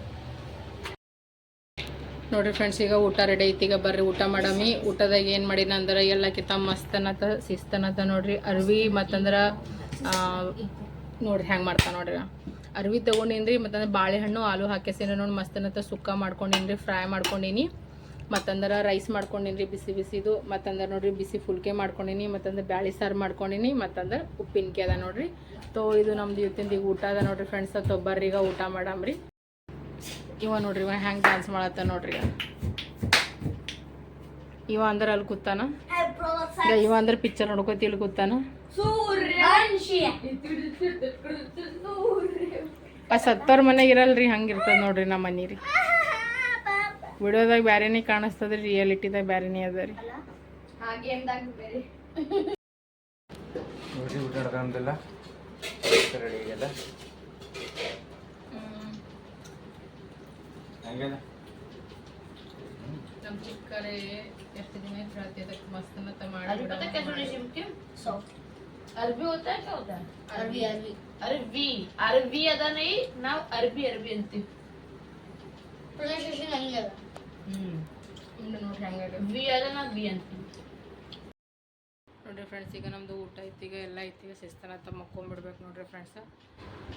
ನೋಡ್ರಿ ಫ್ರೆಂಡ್ಸ್ ಈಗ ಊಟ ರೆಡಿ ಐತಿ. ಈಗ ಬರ್ರಿ ಊಟ ಮಾಡಮಿ. ಊಟದಾಗ ಏನು ಮಾಡಿನ ಅಂದ್ರೆ ಎಲ್ಲಕ್ಕಿಂತ ಮಸ್ತನತ ಶಿಸ್ತನತ ನೋಡ್ರಿ. ಅರ್ವಿ ಮತ್ತಂದ್ರೆ ನೋಡ್ರಿ ಹೆಂಗೆ ಮಾಡ್ತಾ ನೋಡ್ರಿ. ಅರ್ವಿ ತೊಗೊಂಡಿನ್ರಿ ಮತ್ತಂದ್ರೆ ಬಾಳೆಹಣ್ಣು, ಆಲೂ ಹಾಕಿಸಿನ ನೋಡಿ ಮಸ್ತನತ ಸುಕ್ಕ ಮಾಡ್ಕೊಂಡಿನ್ರಿ, ಫ್ರೈ ಮಾಡ್ಕೊಂಡಿನಿ. ಮತ್ತಂದ್ರೆ ರೈಸ್ ಮಾಡ್ಕೊಂಡಿನಿ ಬಿಸಿ ಬಿಸಿದು. ಮತ್ತಂದ್ರೆ ನೋಡ್ರಿ ಬಿಸಿ ಫುಲ್ಕೆ ಮಾಡ್ಕೊಂಡಿನಿ. ಮತ್ತಂದ್ರೆ ಬ್ಯಾಳಿ ಸಾರು ಮಾಡ್ಕೊಂಡಿನಿ. ಮತ್ತಂದ್ರೆ ಉಪ್ಪಿನಕಾಯಿ ಅದ ನೋಡ್ರಿ. ತೋ ಇದು ನಮ್ದು ಇವತ್ತಿಂದ ಈಗ ಊಟ ಅದ ನೋಡ್ರಿ ಫ್ರೆಂಡ್ಸ್ ತೊಬ್ಬರ್ರಿ ಈಗ ಊಟ ಮಾಡಮ್ರಿ. ಇವ ನೋಡ್ರಿ ಇವ ಹೆಂಗೆ ಡ್ಯಾನ್ಸ್ ಮಾಡತ್ತ ನೋಡ್ರಿ. ಇವ. ಅಂದ್ರೆ ಅಲ್ಲಿ ಕೂತಾನ. ಇವ ಅಂದ್ರೆ ಪಿಕ್ಚರ್ ನೋಡ್ಕೋತಿ ಇಲ್ಲಿ ಕೂತಾನ. ಆ ಸತ್ತವ್ರ ಮನೆಗೆ ಇರಲ್ರಿ ಹಂಗೆ ಇರ್ತದ ನೋಡ್ರಿ ನಮ್ಮ ಮನೆ ರೀ ವಿಡಿಯೋದಾಗ ಬ್ಯಾರೆನೇ ಕಾಣಿಸ್ತದ್ರಿ ರಿಯಾಲಿಟಿದಾಗ ಬ್ಯಾರೆನೇ ಅದ ರೀ. ಹಾಗೆ ರೆಡಿ ಮಸ್ತ್ ಮತ್ತ ಅರ್ಬಿ ಅರ್ಬಿ ಅರ್ಬಿ ಅದ ನೈ ನಾವು ಅರ್ಬಿ ಅರ್ಬಿ ಅಂತೀವಿ. ಪ್ರೊನೌನ್ಸಿಯೇಷನ್ ನೋಡ್ರಿ ಫ್ರೆಂಡ್ಸ್ ಈಗ ನಮ್ದು ಊಟ ಐತಿ ಈಗ ಎಲ್ಲ ಐತಿ ಈಗ ಸಿಸ್ತನ ಅಂತ ಮಕ್ಕೊಂಬಿಡ್ಬೇಕು ನೋಡ್ರಿ ಫ್ರೆಂಡ್ಸ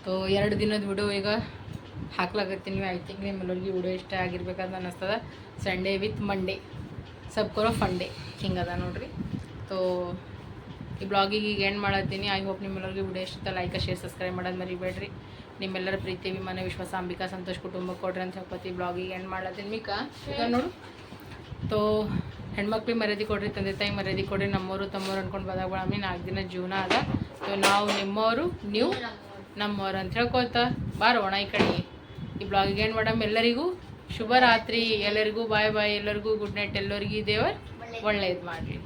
ತೋ ಎರಡು ದಿನದ ವಿಡಿಯೋ ಈಗ ಹಾಕ್ಲಾಗತ್ತೀನಿ ಐ ತಿಂಕ್ ನಿಮ್ಮೆಲ್ಲರಿಗೆ ವಿಡಿಯೋ ಇಷ್ಟ ಆಗಿರ್ಬೇಕಂತ ಅನ್ನಿಸ್ತದ. ಸಂಡೇ ವಿತ್ ಮಂಡೇ ಸಬ್ ಸಬ್ಕೊರೋ ಫಂಡೇ ಹಿಂಗದ ನೋಡ್ರಿ. ತೋ ಈ ಬ್ಲಾಗಿಗೆ ಈಗ ಏನು ಮಾಡತ್ತೀನಿ. ಐ ಹೋಪ್ ನಿಮ್ಮೆಲ್ಲರಿಗೆ ವಿಡಿಯೋ ಇಷ್ಟ. ಲೈಕ್ ಶೇರ್ ಸಬ್ಸ್ಕ್ರೈಬ್ ಮಾಡೋದು ಮರಿಬೇಡ್ರಿ. ನಿಮ್ಮೆಲ್ಲರ ಪ್ರೀತಿ ಅಭಿಮಾನ ವಿಶ್ವಾಸ ಅಂಬಿಕಾ ಸಂತೋಷ್ ಕುಟುಂಬ ಕೊಡ್ರಿ ಅಂತ ಹೇಳ್ಕೊತಿ ಬ್ಲಾಗಿಗೆ. ಎಂಡ್ ಮಾಡ್ಲತ್ತೀನಿ ಮೀಕಾ? ಈಗ ನೋಡು. ತೋ ಹೆಣ್ಮಕ್ಳಿಗೆ ಮರ್ಯಾದೆ ಕೊಡ್ರಿ ತಂದೆ ತಾಯಿ ಮರ್ಯಾದೆ ಕೊಡ್ರಿ ನಮ್ಮವರು ತಮ್ಮವ್ರು ಅನ್ಕೊಂಡು ಬಂದಾಗ ಬಳಮಿ ನಾಲ್ಕು ದಿನ ಜೀವನ ಅದ. ಸೊ ನಾವು ನಿಮ್ಮವರು ನೀವು ನಮ್ಮವ್ರು ಅಂತ ಹೇಳ್ಕೊತ ಬಾರೋಣ ಈ ಕಡೆ. ಈ ಬ್ಲಾಗಿಗೆ ಏನು ಮೇಡಮ್? ಎಲ್ಲರಿಗೂ ಶುಭ ರಾತ್ರಿ ಎಲ್ಲರಿಗೂ ಬಾಯ್ ಬಾಯ್. ಎಲ್ಲರಿಗೂ ಗುಡ್ ನೈಟ್. ಎಲ್ಲರಿಗೂ ದೇವರು ಒಳ್ಳೇದು ಮಾಡಲಿ.